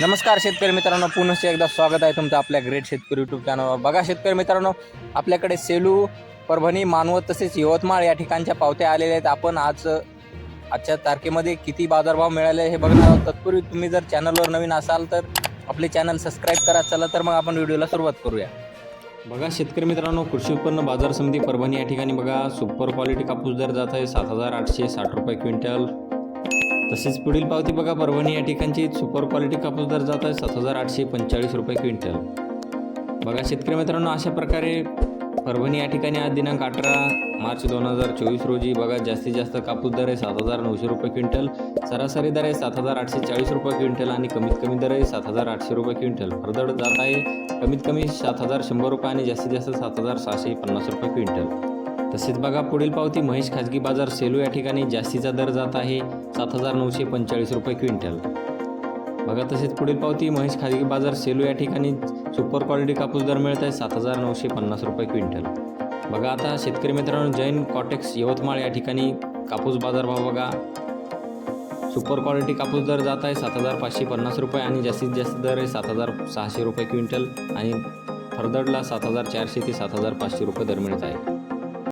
नमस्कार शेतकरी मित्रांनो पुनश्च एकदा स्वागत आहे तुमचं आपल्या ग्रेट शेतकरी यूट्यूब चॅनलवर बघा शेतकरी मित्रांनो आपल्याकडे सेलू परभणी मानवत तसेच यवतमाळ या ठिकाणच्या पावत्या आलेल्या आहेत. आपण आज आजच्या तारखेमध्ये किती बाजारभाव मिळाले हे बघणार आहोत. तत्पूर्वी तुम्ही जर चॅनलवर नवीन असाल तर आपले चॅनल सबस्क्राईब करा. चला तर मग आपण व्हिडिओला सुरुवात करूया. बघा शेतकरी मित्रांनो कृषी उत्पन्न बाजार समिती परभणी या ठिकाणी बघा. सुपर क्वालिटी कापूस दर जात आहे सात हजार आठशे साठ रुपये क्विंटल. तसेच पुढील पावती बघा. परभणी या ठिकाणची सुपर क्वालिटी कापूस दर जात आहे सात हजार आठशे पंचेचाळीस रुपये क्विंटल. बघा शेतकरी मित्रांनो अशा प्रकारे परभणी या ठिकाणी आज दिनांक अठरा मार्च दोन हजार चोवीस रोजी बघा जास्तीत जास्त कापूस दर आहे सात हजार नऊशे रुपये क्विंटल. सरासरी दर आहे सात हजार आठशे चाळीस रुपये क्विंटल आणि कमीत कमी दर आहे सात हजार आठशे रुपये क्विंटल. फरदड जात आहे कमीत कमी सात हजार शंभर रुपये आणि जास्तीत जास्त सात हजार सहाशे पन्नास रुपये क्विंटल. तसेच बघा पुढील पावती महेश खाजगी बाजार सेलू या ठिकाणी जास्तीचा दर जात आहे सात हजार नऊशे पंचेचाळीस रुपये क्विंटल. बघा तसेच पुढील पावती महेश खाजगी बाजार सेलू या ठिकाणी सुपर क्वालिटी कापूस दर मिळत आहे सात हजार नऊशे पन्नास रुपये क्विंटल. बघा आता शेतकरी मित्रांनो जैन कॉटेक्स यवतमाळ या ठिकाणी कापूस बाजारभाव बघा. सुपर क्वालिटी कापूस दर जात आहे सात हजार पाचशे पन्नास रुपये आणि जास्तीत जास्त दर आहे सात हजार सहाशे रुपये क्विंटल आणि फरदडला सात हजार चारशे ते सात हजार पाचशे रुपये दर मिळत आहे.